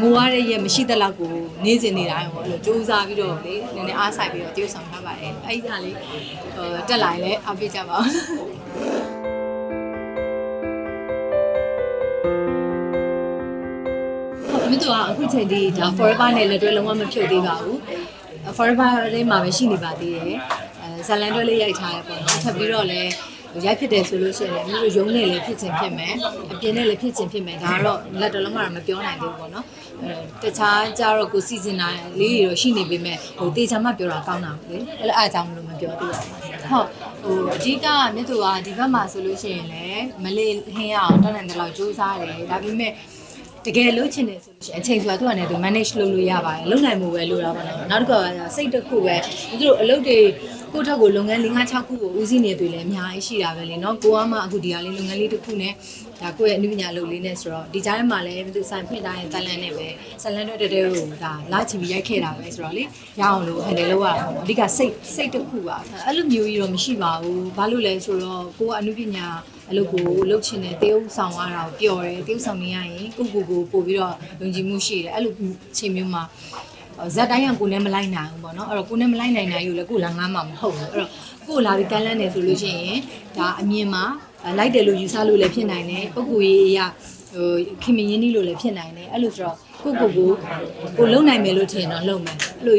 ငိုရတဲ့ရက်မရှိတဲ့လောက်ကိုနေစဉ်နေတိုင်းပေါ့အဲ့လိုစူးစမ်းပြီးတော့လေနည်းနည်းအားဆိုင်ပြီးတော့တရုပ်ဆောင်ထားပါတယ်အဲ့ဒီကလေဟိုတက်လာရင်လည်းအားပေးကြပါဦးဟုတ်မြတ်တော့အခုချိန်ဒီဒါ forever နဲ့လက်တွဲလုံးဝမဖြုတ်သေးပါဘူး forever လေးမှာပဲရှိနေပါသေးတယ်အဲဇလန်တွဲလေးရိုက်ထားရပေါ့နော်ထပ်ပြီးတော့လည်း ရိုက်ဖြစ်တယ်ဆိုလို့ရှိရင်လည်းမြို့ရုံးနဲ့လည်းဖြစ်ချင်ဖြစ်မယ်အပြင်နဲ့လည်းဖြစ်ချင်ဖြစ်မယ်ဒါကတော့လက်တော်လုံးမှာမပြောနိုင်သေးဘူးပေါ့နော်အဲတခြားကြတော့ကိုစီစဉ်တာလေးတွေတော့ရှိနေပေမဲ့ဟိုတေချာမှပြောတာကောင်းတာလေအဲ့လိုအားကြောင့်မလို့မပြောသေးပါဘူးဟုတ်ဟိုအဓိကမြတ်သူကဒီဘက်မှာဆိုလို့ရှိရင်လည်းမလေးဟင်းရအောင်တတ်နိုင်တဲ့လောက်စူးစမ်းတယ်ဒါပေမဲ့ တကယ်လို့ချင်တယ်ဆိုလို့ရှိရင်အချိန်ဆိုတာသူကလည်းသူ manage လုပ်လို့ရပါတယ်လုပ်နိုင်မှုပဲလိုတာပါတော့နောက်တစ်ခုကစိတ်တစ်ခုပဲသူတို့အလုပ်တွေကိုယ့်ထက်ကိုလုပ်ငန်း၄၅6ခုကိုဦးစီးနေသူလည်းအများကြီးရှိတာပဲလေနော်ကိုကမှအခုဒီဟာလေးလုပ်ငန်းလေးတစ်ခုနဲ့ဒါကိုယ့်ရဲ့အနုပညာလုပ်လေးနဲ့ဆိုတော့ဒီကြားထဲမှာလည်းသူဆိုင်ဖွင့်တိုင်းတန်လန်နဲ့ပဲဇလန်တွေတဲတဲကိုဒါလာချီပြီးရိုက်ခဲ့တာပဲဆိုတော့လေရအောင်လို့ဟန်တယ်လောက်ရအောင်အဓိကစိတ်စိတ်တစ်ခုပါအဲ့လိုမျိုးကြီးတော့မရှိပါဘူးဘာလို့လဲဆိုတော့ကိုကအနုပညာ အလုပ်ကိုလုပ်ချင်တယ်တေးဥဆောင်ရတာကိုပျော်တယ်တေးဥဆောင်နေရရင်ကိုကိုကိုပို့ပြီးတော့ယုံကြည်မှုရှိတယ်အဲ့လိုချိန်မျိုးမှာဇက်တိုင်းကကိုနဲ့မလိုက်နိုင်ဘူးပေါ့နော်အဲ့တော့ကိုနဲ့မလိုက်နိုင်နိုင်ယူလဲကိုလာငားမှာမဟုတ်ဘူးအဲ့တော့ကိုလာပြီးကမ်းလန်းတယ်ဆိုလို့ရှိရင်ဒါအမြင်မှာလိုက်တယ်လို့ယူဆလို့လည်းဖြစ်နိုင်တယ်ပုံကိုရေးအရာဟိုခင်မင်းရင်းနှီးလို့လည်းဖြစ်နိုင်တယ်အဲ့လိုဆိုတော့ကိုကိုကိုကိုလုံနိုင်မယ်လို့ထင်တော့လုံမယ်အဲ့လို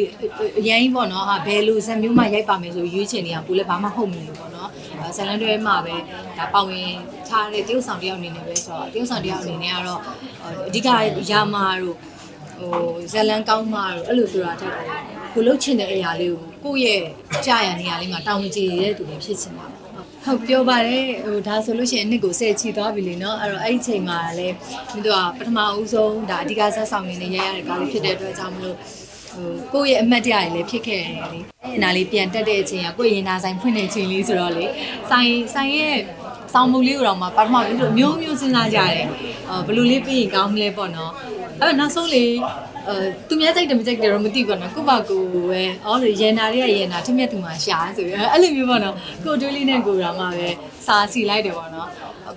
အရင်ကြီးပေါ့နော်ဟာဘယ်လိုဇက်မျိုးမှရိုက်ပါမယ်ဆိုရွေးချယ်နေအောင်ကိုလည်းဘာမှဟုတ်မနေဘူးပေါ့နော် ဇလန်တွဲမှာပဲဒါပါဝင်ထားတဲ့တရုတ်ဆောင်တယောက်အနေနဲ့ပဲဆိုတော့တရုတ်ဆောင်တယောက်အနေနဲ့ကတော့အဓိကရာမာတို့ဟိုဇလန်ကောင်းမာတို့အဲ့လိုဆိုတာတက်တယ်ကိုလှုပ်ချင်တဲ့အရာလေးကိုကိုယ့်ရဲ့ကြာရနေရာလေးမှာတောင်းကြည့်ရတဲ့သူတွေဖြစ်ချင်တာဟုတ်ပြောပါတယ်ဟိုဒါဆိုလို့ရှိရင်အနှစ်ကိုဆယ်ချီသွားပြီလေနော်အဲ့တော့အဲ့ဒီချိန်မှာလည်းမိတို့ကပထမအဦးဆုံးဒါအဓိကဆက်ဆောင်နေတဲ့ရရတဲ့ကားလေးဖြစ်တဲ့အတွက်ကြောင့်မလို့ဟိုကိုယ့်ရဲ့အမှတ်တရတွေလည်းဖြစ်ခဲ့တယ်လေ အဲ့နာလေးပြန်တက်တဲ့အချိန်ကကိုယ့်ရင်နာဆိုင်ဖွင့်တဲ့အချိန်လေးဆိုတော့လေဆိုင်ဆိုင်ရဲ့ဆောင်းမုတ်လေးကိုတော့မှပထမပြီးတော့မျိုးမျိုးစဉ်းစားကြတယ်အော်ဘယ်လိုလေးပြီးရင်ကောင်းမလဲပေါ့နော်အဲ့တော့နောက်ဆုံးလေအဲသူများကြိုက်တယ်မကြိုက်တယ်တော့မသိဘူးနော်ကိုယ့်ဘာကိုယ်ပဲအော်လေရန်နာတွေကရန်နာထက်မြက်သူမှရှာဆိုပြီးအဲ့လိုမျိုးပေါ့နော်ကိုယ်တွေးလေးနဲ့ကိုယ်တော်မှပဲစာစီလိုက်တယ်ပေါ့နော်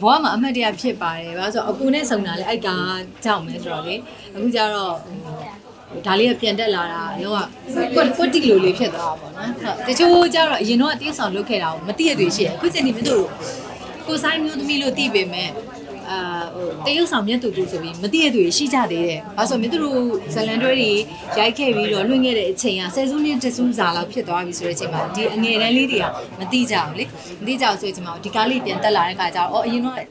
ဘဝမှာအမှတ်တရဖြစ်ပါတယ်ဘာလို့ဆိုတော့အကူနဲ့စုံတာလေအဲ့ကာကြောက်မယ်ဆိုတော့လေအခုကျတော့ ဒါလေးကပြန်တက်လာတာတော့ကွက်ကွက်တိလိုလေးဖြစ်သွားတာပေါ့နော်ဟုတ်တချို့ကျတော့အရင်တော့အတင်းဆောင်လုပ်ခဲ့တာကိုမသိရသေးရှိရအခုချိန်ဒီမျိုးတို့ကိုဆိုင်မျိုးသမီးလို့သိပေမဲ့ အာဟိုတရုတ်ဆောင်မြတ်သူတူဆိုပြီးမသိရသူရှိကြသေးတယ်။ဘာလို့ဆိုမြတ်သူတို့ဇလန်တွဲတွေရိုက်ခဲ့ပြီးတော့လွှင့်ခဲ့တဲ့အချိန်ကဆယ်စုနှစ်တစုစာလောက်ဖြစ်သွားပြီဆိုတဲ့အချိန်မှာဒီအငယ်တန်းလေးတွေကမသိကြဘူးလေ။မသိကြဘူးဆိုတဲ့အချိန်မှာဒီကားလေးပြန်တက်လာတဲ့ခါကျတော့အော်အရင်တော့ဟို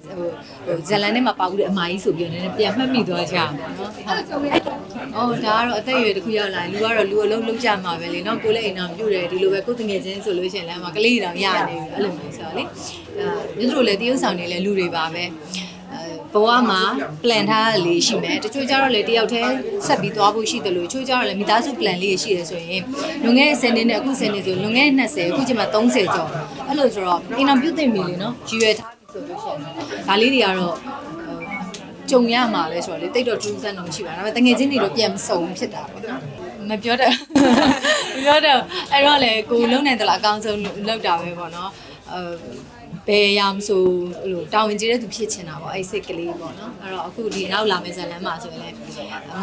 ဟိုဇလန်ထဲမှာပါဘူးတဲ့အမကြီးဆိုပြီးတော့နည်းနည်းပြန်မှတ်မိသွားကြအောင်နော်။ဟုတ်။အော်ဒါကတော့အသက်အရွယ်တစ်ခုရောက်လာရင်လူကတော့လူအလုံးလုံးကြမှာပဲလေနော်ကိုယ်လည်းအိမ်တော်ပြုတယ်ဒီလိုပဲကိုယ်တငယ်ချင်းဆိုလို့ရှိရင်လည်းအမကလေးတောင်ရနေပြီအဲ့လိုမျိုးဆိုတော့လေအဲမြတ်တို့လည်းတရုပ်ဆောင်နေလဲလူတွေပါပဲအဲ ဘဝမှာ plan ထားတာလေးရှိမယ်တချို့ကျတော့လေတယောက်တည်းဆက်ပြီးသွားဖို့ရှိတယ်လို့တချို့ကျတော့လေမိသားစု plan လေးရှိရဆိုရင်လွန်ခဲ့တဲ့10နှစ်နဲ့အခု10နှစ်ဆိုလွန်ခဲ့တဲ့20အခုချိန်မှာ30ကျော်အဲ့လိုဆိုတော့အိမ်တော်ပြုတ်သိမ့်ပြီလေနော်ရည်ရွယ်ထားပြီဆိုလို့ရှိရင်ဒါလေးတွေကတော့ကြုံရမှာပဲဆိုတော့လေတိတ်တော့ထူးဆန်းတော့မရှိပါဘူးဒါပေမဲ့တငယ်ချင်းတွေတော့ပြန်မစုံဖြစ်တာပေါ့နော်မပြောတော့မပြောတော့အဲ့တော့လေကိုလုံးနိုင်တယ်လားအကောင်းဆုံးလောက်တာပဲပေါ့နော်အဲ ဘယ်ရမဆိုဟိုတာဝန်ကြီးတဲ့သူဖြစ်ချင်တာပေါ့အဲ့စိတ်ကလေးပေါ့နော်အဲ့တော့အခုဒီနောက်လာမယ့်ဇာတ်လမ်းမှာဆိုရင်လည်း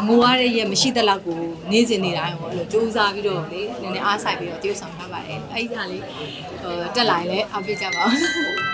ငိုရတဲ့ရက်မရှိတဲ့လောက်ကိုနေစဉ်နေတိုင်းပေါ့အဲ့လိုစူးစမ်းပြီးတော့လေနည်းနည်းအားဆိုင်ပြီးတော့တရုပ်ဆောင်ထားပါတယ်အဲ့ဒီဟာလေးဟိုတက်လာရင်လည်းအားပေးကြပါဦး